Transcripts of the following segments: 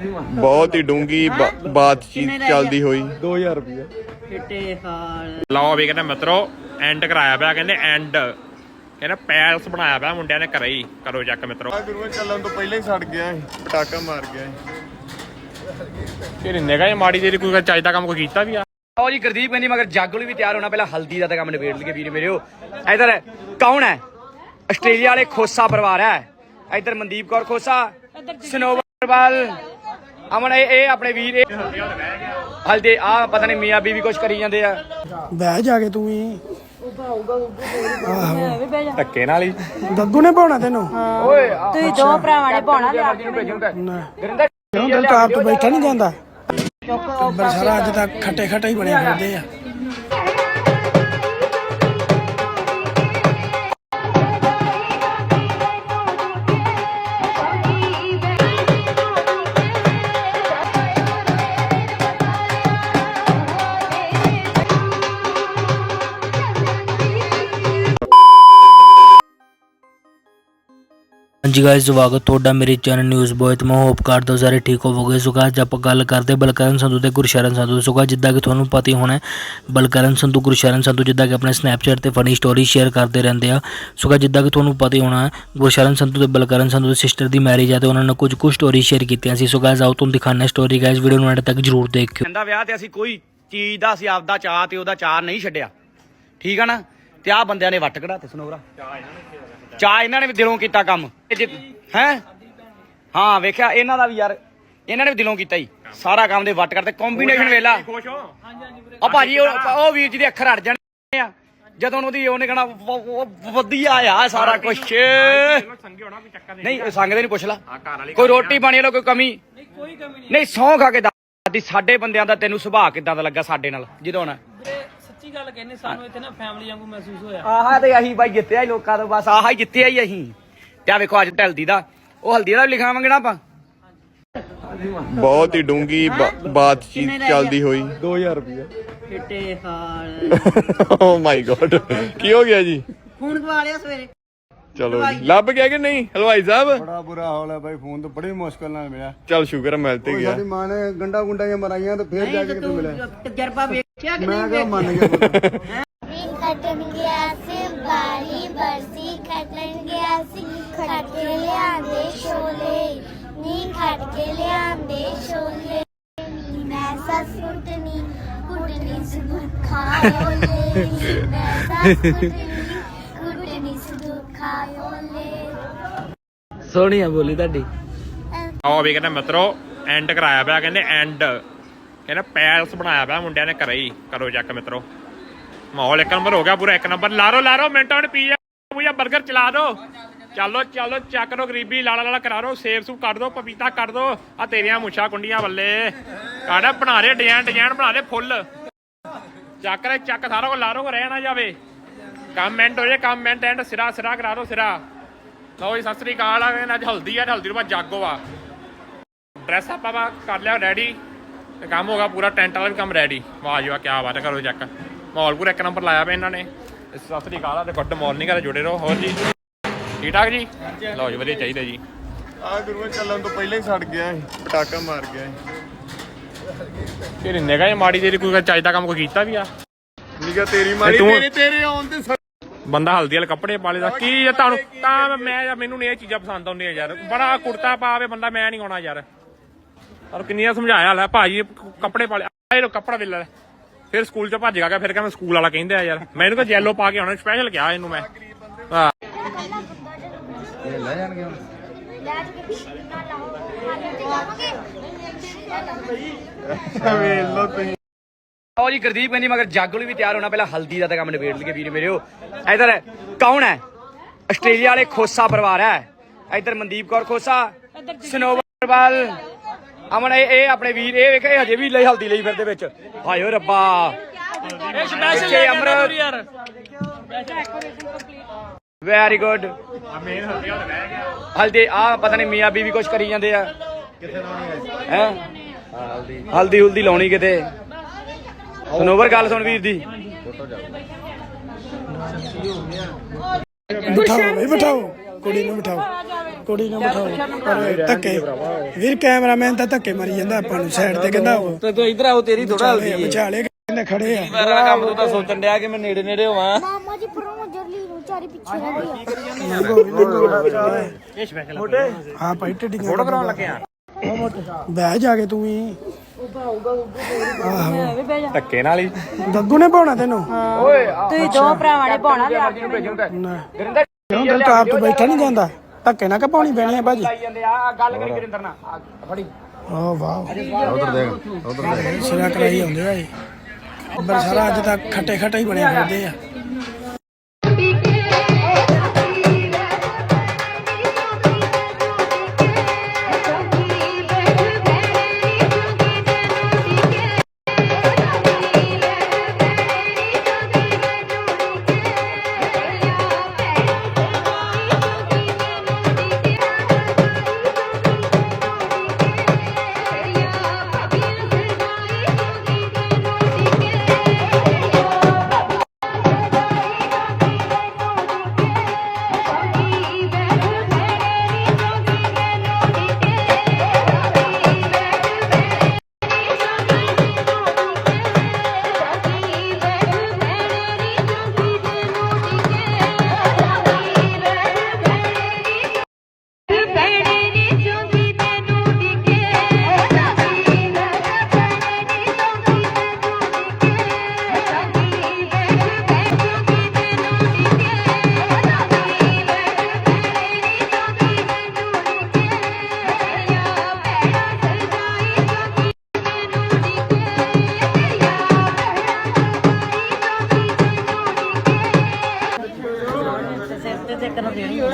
ਬਹੁਤ ਹੀ ਡੂੰਗੀ ਬਾਤਚੀਤ ਚੱਲਦੀ ਹੋਈ। 2000 ਰੁਪਏ ਫਿੱਟੇ ਹਾਲ। ਲਓ ਵੀ ਕਹਿੰਦੇ ਮਿੱਤਰੋ ਐਂਡ ਕਰਾਇਆ ਪਿਆ ਕਹਿੰਦੇ ਐਂਡ ਕਹਿੰਦੇ ਪੈਲਸ ਬਣਾਇਆ ਪਿਆ ਮੁੰਡਿਆਂ ਨੇ ਘਰੇ ਹੀ। ਕਰੋ ਚੱਕ ਮਿੱਤਰੋ। ਆ ਗੁਰੂਆ ਚੱਲਣ ਤੋਂ ਪਹਿਲਾਂ ਹੀ ਸੜ ਗਿਆ ਸੀ ਪਟਾਕਾ ਮਾਰ ਗਿਆ ਸੀ। ਫਿਰ ਨਿਗਾਹ ਮਾੜੀ ਜਿਹੜੀ ਕੋਈ ਚੱਜ ਦਾ ਕੰਮ ਕੋਈ ਕੀਤਾ ਵੀ ਆ? ਆਓ ਜੀ ਗੁਰਦੀਪ ਕਹਿੰਦੀ ਮਗਰ ਜਾਗੋ ਲਈ ਵੀ ਤਿਆਰ ਹੋਣਾ ਪਹਿਲਾਂ ਹਲਦੀ ਦਾ ਤਾਂ ਕੰਮ ਨਿਬੇੜ ਲਈਏ ਵੀਰੇ ਮੇਰਿਓ ਇਧਰ ਕੌਣ ਹੈ? ਆਸਟ੍ਰੇਲੀਆ ਵਾਲੇ ਖੋਸਾ ਪਰਿਵਾਰ ਹੈ। ਇਧਰ ਮਨਦੀਪ ਕੌਰ ਖੋਸਾ ਸਨੋਵਰਵਾਲ ਅਮਨ ਇਹ ਇਹ ਆਪਣੇ ਵੀਰ ਇਹ ਹਲਦੀ ਆ ਪਤਾ ਨਹੀਂ ਮੀਆਂ ਬੀਵੀ ਕੁਛ ਕਰੀ ਜਾਂਦੇ ਆ। ਬਹਿ ਜਾ ਕੇ ਤੂੰ ਵੀ। ਧੱਕੇ ਨਾਲ ਹੀ। ਗੱਗੂ ਨੇ ਪਾਉਣਾ ਤੈਨੂੰ? ਓਏ ਤੁਸੀਂ ਦੋ ਭਰਾਵਾਂ ਨੇ ਪਾਉਣਾ ਲਿਆ ਨੂੰ ਭੇਜੂਗਾ। ਨਾ। ਗੁਰਿੰਦਰ ਕਿਉਂ? ਦਿਲ ਤਾਂ ਆਪ ਤੋਂ ਬੈਠਾ ਨਹੀਂ ਜਾਂਦਾ। ਟੱਬਰ ਸਾਰਾ ਅੱਜ ਤੱਕ ਖੱਟੇ ਖੱਟੇ ਹੀ ਬਣੇ ਫਿਰਦੇ ਆ। ਹਾਂਜੀ ਗਾਇਸ ਸਵਾਗਤ ਤੁਹਾਡਾ ਮੇਰੇ ਚੈਨਲ ਨਿਊਜ਼ ਬੋਏ ਤੇ। ਮੈਂ ਹੋਪ ਕਰਦਾ ਸਾਰੇ ਠੀਕ ਹੋਵੋਗੇ। ਸੋ guys, ਆਪਾਂ ਗੱਲ ਕਰਦੇ ਬਲਕਰਨ ਸੰਧੂ ਤੇ ਗੁਰਸ਼ਰਨ ਸੰਧੂ ਸੋ ਜਿੱਦਾਂ ਕਿ ਤੁਹਾਨੂੰ ਪਤਾ ਹੀ ਹੋਣਾ ਬਲਕਰਨ ਸੰਧੂ ਗੁਰਸ਼ਰਨ ਸੰਧੂ ਜਿੱਦਾਂ ਕਿ ਆਪਣੇ ਸਨੈਪਚੈਟ ਤੇ ਫਨੀ ਸਟੋਰੀ ਸ਼ੇਅਰ ਕਰਦੇ ਰਹਿੰਦੇ ਆ। ਸੋ ਜਿੱਦਾਂ ਕਿ ਤੁਹਾਨੂੰ ਪਤਾ ਹੀ ਹੋਣਾ ਗੁਰਸ਼ਰਨ ਸੰਧੂ ਤੇ ਬਲਕਰਨ ਸੰਧੂ ਦੀ ਸਿਸਟਰ ਦੀ ਮੈਰਿਜ ਆ ਤੇ ਉਹਨਾਂ ਨੇ ਕੁਝ ਕੁ ਸਟੋਰੀ ਸ਼ੇਅਰ ਕੀਤੀਆਂ ਸੀ। ਸੋ ਗਾਇਸ ਆਓ ਤੁਹਾਨੂੰ ਦਿਖਾਉਂਦੇ ਸਟੋਰੀ ਗਾਇਸ ਵੀਡੀਓ ਨੂੰ ਅੰਤ ਤੱਕ ਜਰੂਰ ਦੇਖਿਓ। ਕਹਿੰਦਾ ਵਿਆਹ ਤੇ ਅਸੀਂ ਕੋਈ ਚੀਜ਼ ਦਾ ਅਸੀਂ ਆਪਦਾ ਚਾਹ ਤੇ ਉਹਦਾ ਚਾਹ ਨਹੀਂ ਛੱਡਿਆ। ਠੀਕ ਆ ਨਾ? ਤੇ ਆ ਬੰਦਿਆਂ ਨੇ ਵੱਟ ਕਢਾ ਤੇ ਸਨੋਰਾ। ਚਾਹ ਇਹਨਾਂ ਨੇ ਵੀ ਦਿਲੋਂ ਕੀਤਾ ਕੰਮ। ਹੈ? ਹਾਂ ਵੇਖਿਆ ਇਹਨਾਂ ਦਾ ਵੀ ਯਾਰ ਇਹਨਾਂ ਨੇ ਵੀ ਦਿਲੋਂ ਕੀਤਾ ਹੀ ਸਾਰਾ ਕੰਮ ਦੇ ਵੱਟ ਕਰਦੇ ਕੰਬੀਨੇਸ਼ਨ ਵੇਲਾ ਖੁਸ਼ ਹੋ ਆ ਭਾਜੀ ਉਹ ਉਹ ਵੀਰ ਜੀ ਦੇ ਅੱਖਰ ਅੜ ਜਾਣੇ ਆ। ਜਦੋਂ ਉਹਦੀ ਉਹਨੇ ਕਹਣਾ ਵਧੀਆ ਆ ਸਾਰਾ ਕੁਝ ਸੰਗੇ ਹੋਣਾ ਕੋਈ ਚੱਕਰ ਨਹੀਂ ਨਹੀਂ। ਸੰਗ ਦੇ ਨਹੀਂ ਪੁੱਛ ਲਾ। ਕੋਈ ਰੋਟੀ ਪਾਣੀ ਵਾਲਾ ਕੋਈ ਕਮੀ? ਨਹੀਂ ਕੋਈ ਕਮੀ ਨਹੀਂ। ਨਹੀਂ ਸੌਂ ਖਾ ਕੇ ਦਾਦੀ ਸਾਡੇ ਬੰਦਿਆਂ ਦਾ ਤੈਨੂੰ ਸੁਭਾਅ ਕਿਦਾਂ ਦਾ ਲੱਗਾ ਸਾਡੇ ਨਾਲ? ਜਦੋਂ ਨਾ ਸੱਚੀ ਗੱਲ ਕਹਿੰਦੇ ਸਾਨੂੰ ਇੱਥੇ ਨਾ ਫੈਮਿਲੀ ਵਾਂਗੂ ਮਹਿਸੂਸ ਹੋਇਆ। ਆਹਾ ਤੇ ਅਸੀਂ ਬਾਈ ਜਿੱਤਿਆ ਹੀ ਲੋਕਾਂ ਤੋਂ ਬਸ ਆਹਾ ਹੀ ਜਿੱਤਿਆ ਹੀ ਅਸੀਂ। ਤੇ ਆ ਵੇਖੋ ਅੱਜ ਢਲਦੀ ਦਾ ਉਹ ਹਲਦੀ ਦਾ ਵੀ ਲਿਖਾਵਾਂਗੇ ਨਾ ਆਪਾਂ। ਬਹੁਤ ਹੀ ਡੂੰਗੀ ਬਾਤਚੀਤ ਚੱਲਦੀ ਹੋਈ। 2000 ਰੁਪਏ ਫਿੱਟੇ ਹਾਲ। ਓ ਮਾਈ ਗॉड ਕੀ ਹੋ ਗਿਆ ਜੀ? ਫੋਨ ਦਵਾ ਲਿਆ ਸਵੇਰੇ। ਚਲੋ ਜੀ। ਲੱਭ ਗਿਆ ਕਿ ਨਹੀਂ ਹਲਵਾਈ ਸਾਹਿਬ? ਬੜਾ ਬੁਰਾ ਹਾਲ ਹੈ ਬਾਈ ਫੋਨ ਤਾਂ ਬੜੀ ਮੁਸ਼ਕਲ ਨਾਲ ਮਿਲਿਆ। ਚੱਲ ਸ਼ੁਕਰ ਹੈ ਮਿਲ ਤੇ ਗਿਆ। ਸਾਡੀ ਮਾਂ ਨੇ ਗੰਡਾ ਗੁੰਡਾ ਜਿਹਾ ਮਰਾਈਆਂ ਤੇ ਫੇਰ ਜਾ ਕੇ ਕਿਤੇ ਮਿਲਿਆ। ਤਜਰਬਾ ਵੇਖਿਆ ਕਿ ਮੈਂ ਨਹੀਂ ਕਿਹਾ ਮੰਨ ਗਿਆ ਪੁੱਤ। ਨੀ ਖਟਣ ਗਿਆ ਸੀ ਬਾਰੀ ਬਰਸੀ ਖਟਣ ਗਿਆ ਸੀ। ਖਟ ਕੇ ਲਿਆਂਦੇ ਛੋਲੇ ਨੀ ਖਟ ਕੇ ਲਿਆਂਦੇ ਛੋਲੇ। ਨੀ ਮੈਂ ਸੱਸ ਕੁੱਟਣੀ ਕੁੱਟਣੀ ਸੁਖ ਖਾਇਓ ਲੈ ਮੈਂ ਸੱਸ ਕੁੱਟਣੀ ਕੁੱਟਣੀ ਸੁਖ ਖਾਇਓ ਲੈ ਸੋਹਣੀ ਆ ਬੋਲੀ ਤੁਹਾਡੀ। ਆਓ ਵੀ ਕਹਿੰਦੇ ਮਿੱਤਰੋ ਐਂਡ ਕਰਾਇਆ ਪਿਆ, ਕਹਿੰਦੇ ਐਂਡ ਕਹਿੰਦੇ ਪੈਲਸ ਬਣਾਇਆ ਪਿਆ ਮੁੰਡਿਆਂ ਨੇ ਘਰੇ ਹੀ ਕਰੋ ਚੱਕ ਮਿੱਤਰੋ। ਮਾਹੌਲ ਇੱਕ ਨੰਬਰ ਹੋ ਗਿਆ ਪੂਰਾ, ਇੱਕ ਨੰਬਰ ਲਾਰੋ ਲਾਰੋ, ਮਿੰਟਾਂ ਨੂੰ ਪੀਜ਼ਾ ਪੂਜਾ 버ਗਰ ਚਲਾ ਦੋ। ਚਲੋ ਚਲੋ ਚੱਕ ਦੋ ਗਰੀਬੀ ਲਾਲਾ ਲਾਲਾ ਕਰਾ ਦੋ, ਸੇਬ ਸੂਬ ਕੱਢ ਦੋ, ਪਪੀਤਾ ਕੱਢ ਦੋ। ਆ ਤੇਰੀਆਂ ਮੁੱਛਾਂ ਕੁੰਡੀਆਂ ਬੱਲੇ। ਕਾੜਾ ਬਣਾ ਦੇ ਡਿਜ਼ਾਈਨ ਡਿਜ਼ਾਈਨ ਬਣਾ ਦੇ ਫੁੱਲ। ਚੱਕ ਰੇ ਚੱਕ ਸਾਰਾ ਕੋ ਲਾਰੋ ਕੋ ਰਹਿ ਨਾ ਜਾਵੇ। ਕਮੈਂਟ ਹੋ ਜੇ ਕਮੈਂਟ ਐਂਡ ਸਿਰਾ ਸਿਰਾ ਕਰਾ ਰੋ ਸਿਰਾ। ਲਓ ਜੀ ਸਤਿ ਸ੍ਰੀ ਅਕਾਲ ਆ ਅੱਜ ਹਲਦੀ ਆ ਹਲਦੀ ਤੋਂ ਬਾਅਦ ਜਾਗੋ ਆ। ਡਰੈਸ ਆਪਾਂ ਵਾ ਕਰ ਲਿਆ ਰੈਡੀ ਤੇ ਕੰਮ ਹੋ ਗਿਆ ਪੂਰਾ ਟੈਂਟ ਵਾਲਾ ਵੀ ਕੰਮ ਰੈਡੀ ਵਾਹ ਜੀ ਵਾਹ ਕੀ ਬਾਤ ਕਰੋ ਚੱਕ ਮਾਹੌਲ ਪੂਰਾ ਇੱਕ ਨੰਬਰ ਲਾਇਆ ਪਿਆ ਇਹਨਾਂ ਨੇ। ਸਤਿ ਸ੍ਰੀ ਅਕਾਲ ਆ ਤੇ ਗੁੱਡ ਮਾਰਨਿੰਗ ਆ ਜੁੜੇ ਰਹੋ ਹੋਰ ਜੀ? ਠੀਕ ਠਾਕ ਜੀ? ਲਓ ਜੀ ਵਧੀਆ ਚਾਹੀਦਾ ਜੀ। ਆ ਗੁਰੂਆ ਚੱਲਣ ਤੋਂ ਪਹਿਲਾਂ ਹੀ ਸੜ ਗਿਆ ਸੀ ਪਟਾਕਾ ਮਾਰ ਗਿਆ ਸੀ। ਫਿਰ ਨਿਗਾਹ ਮਾੜੀ ਜਿਹੜੀ ਕੋਈ ਚੱਜ ਦਾ ਕੰਮ ਕੋਈ ਕੀਤਾ ਵੀ ਆ? ਨਿਗਾ ਤੇਰੀ ਮਾਰੀ ਤੇਰੇ ਤੇਰੇ ਆਉਣ ਤੇ ਬੰਦਾ ਹਲਦੀ ਵਾਲੇ ਕੱਪੜੇ ਪਾਲੇ ਦਾ ਕੀ ਆ ਤੁਹਾਨੂੰ? ਤਾਂ ਮੈਂ ਯਾਰ ਮੈਨੂੰ ਨਹੀਂ ਇਹ ਚੀਜ਼ਾਂ ਪਸੰਦ ਆਉਂਦੀਆਂ ਯਾਰ। ਬੜਾ ਕੁੜਤਾ ਪਾਵੇ ਬੰਦਾ ਮੈਂ ਨਹੀਂ ਆਉਣਾ ਯਾਰ। ਔਰ ਕਿੰਨੀਆਂ ਸਮਝਾਇਆ ਲੈ ਭਾਜੀ ਕੱਪੜੇ ਪਾਲੇ ਆਏ ਲੋ ਕੱਪੜਾ ਵੇਲਾ ਫਿਰ ਸਕੂਲ ਚ ਭੱਜ ਗਿਆ ਫਿਰ ਕਹਿੰਦਾ ਸਕੂਲ ਵਾਲਾ ਕਹਿੰਦੇ ਆ ਯਾਰ ਮੈਨੂੰ ਤਾਂ ਜੈਲੋ ਪਾ ਕੇ ਆਉਣਾ ਸਪੈਸ਼ਲ ਕਿਹਾ ਇਹਨੂੰ ਮੈਂ। ਹਾਂ। ਵੇਖ ਲਓ ਤੁਸੀਂ। ਆਓ ਜੀ ਗੁਰਦੀਪ ਕਹਿੰਦੀ ਮਗਰ ਜਾਗੋ ਲਈ ਵੀ ਤਿਆਰ ਹੋਣਾ ਪਹਿਲਾਂ ਹਲਦੀ ਦਾ ਤਾਂ ਕੰਮ ਨਿਬੇੜ ਲਈਏ ਵੀਰੇ ਮੇਰਿਓ ਇਧਰ ਕੌਣ ਹੈ? ਆਸਟ੍ਰੇਲੀਆ ਵਾਲੇ ਖੋਸਾ ਪਰਿਵਾਰ ਹੈ। ਇਧਰ ਮਨਦੀਪ ਕੌਰ ਖੋਸਾ ਸਨੋਵਰਵਾਲ ਅਮਨ ਇਹ ਇਹ ਆਪਣੇ ਵੀਰ ਇਹ ਵੇਖ ਇਹ ਹਜੇ ਵੀ ਲਈ ਹਲਦੀ ਲਈ ਫਿਰਦੇ ਵਿੱਚ। ਹਾਏ ਓ ਰੱਬਾ। ਇਹ ਸਪੈਸ਼ਲ ਅਮਰਤ। ਯਾਰ। ਵੈਰੀ ਗੁੱਡ ਹਲਦੀ ਆ ਪਤਾ ਨਹੀਂ ਮੀਆਂ ਬੀਵੀ ਕੁਛ ਕਰੀ ਜਾਂਦੇ ਆ। ਕਿੱਥੇ ਲਾਉਣੀ ਹੈ? ਹਲਦੀ ਹੁਲਦੀ ਲਾਉਣੀ ਕਿਤੇ। ਸਨੋਵਰ ਗੱਲ ਸੁਣ ਵੀਰ ਦੀ। ਬਿਠਾਓ ਬਈ ਬਿਠਾਓ। ਕੁੜੀ ਨੂੰ ਬਿਠਾਓ। ਕੁੜੀ ਨੂੰ ਬਿਠਾਓ। ਪਰ ਧੱਕੇ। ਵੀਰ ਕੈਮਰਾਮੈਨ ਤਾਂ ਧੱਕੇ ਮਾਰੀ ਜਾਂਦਾ ਆਪਾਂ ਨੂੰ ਸਾਈਡ ਤੇ ਕਹਿੰਦਾ ਉਹ। ਤੇ ਤੂੰ ਇਧਰ ਆਓ ਤੇਰੀ ਥੋੜਾ ਹਲਦੀ ਹੈ। ਵਿਚਾਲੇ ਕਹਿੰਦੇ ਖੜੇ ਆ। ਮੇਰਾ ਕੰਮ ਤੂੰ ਤਾਂ ਸੋਚਣ ਡਿਆ ਕਿ ਮੈਂ ਨੇੜੇ ਨੇੜੇ ਹੋਵਾਂ? ਮਾਮਾ ਜੀ ਪਰੋਂ ਜਰਲੀ ਨੂੰ ਚਾਰੀ ਪਿੱਛੇ ਰਹਿ ਗਿਆ ਹਾਂ ਭਾਈ ਟੱਡੀਆਂ ਫੋਟੋ ਕਰਾਉਣ ਲੱਗੇ ਆ। ਬਹਿ ਜਾ ਕੇ ਤੂੰ ਵੀ। ਧੱਕੇ ਨਾਲ ਹੀ। ਗੱਗੂ ਨੇ ਪਾਉਣਾ ਤੈਨੂੰ? ਤੁਸੀਂ ਦੋ ਭਰਾਵਾਂ ਨੇ ਪਾਉਣਾ ਵਿਆਹ ਕੇ ਨਾ। ਕਿਉਂ? ਦਿਲ ਤਾਂ ਆਪ ਤੋਂ ਬੈਠਾ ਨਹੀਂ ਜਾਂਦਾ। ਧੱਕੇ ਨਾ ਕਿ ਪਾਉਣੀ ਪੈਣੀ ਆ ਭਾਜੀ? ਜਾਂਦੇ ਆ ਗੱਲ ਕਰੀ ਗੁਰਿੰਦਰ ਨਾਲ। ਫੜੀ। ਓ ਵਾਓ ਉਧਰ ਦੇਖ ਉਧਰ ਦੇਖ। ਸਿਰਾ ਕਰਾਈ ਹੁੰਦੇ ਭਾਈ ਬਰ ਸਾਰਾ ਅੱਜ ਤੱਕ ਖੱਟੇ ਖੱਟੇ ਹੀ ਬਣੇ ਫਿਰਦੇ ਆ।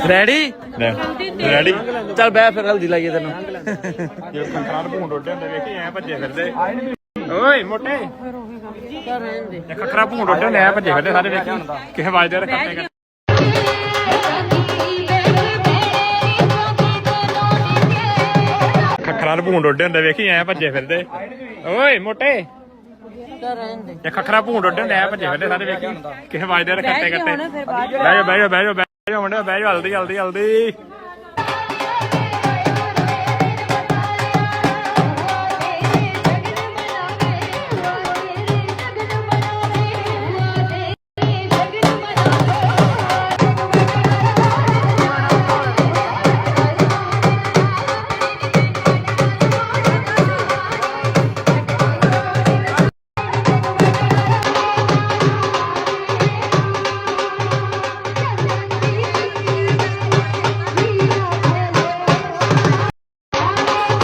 ਰੈਡੀ ਰੈਡੀ ਚੱਲ ਬੈ ਫਿਰ ਹਲਦੀ ਲਾਈਏ ਤੈਨੂੰ। ਜੇ ਭੂੰਡ ਉੱਡੇ ਹੁੰਦੇ ਵੇਖੀ ਐ ਭੱਜੇ ਫਿਰਦੇ। ਓਏ ਮੋਟੇ। ਜੇ ਖਖਰਾ ਭੂੰਡ ਉੱਡੇ ਹੁੰਦੇ ਐ ਭੱਜੇ ਫਿਰਦੇ ਸਾਰੇ ਵੇਖੀ। ਕਿਸੇ ਵਾਜਦੇ ਰੱਖਦੇ ਕਰ ਖਖਰਾਂ ਭੂੰਡ ਉੱਡੇ ਹੁੰਦੇ ਵੇਖੀ ਐ ਭੱਜੇ ਫਿਰਦੇ। ਓਏ ਮੋਟੇ। ਜੇ ਖਖਰਾ ਭੂੰਡ ਉੱਡੇ ਹੁੰਦੇ ਐ ਭੱਜੇ ਫਿਰਦੇ ਸਾਰੇ ਵੇਖੀ। ਕਿਸੇ ਵਾਜਦੇ ਰੱਖਦੇ ਕੱਟੇ ਬਹਿ ਜਾ ਬਹਿ ਜਾ ਬਹਿ ਜਾ ਬਹਿ ਜਾ ਮੁੰਡੇ ਬਹਿ ਜਾ ਹਲਦੀ ਹਲਦੀ ਹਲਦੀ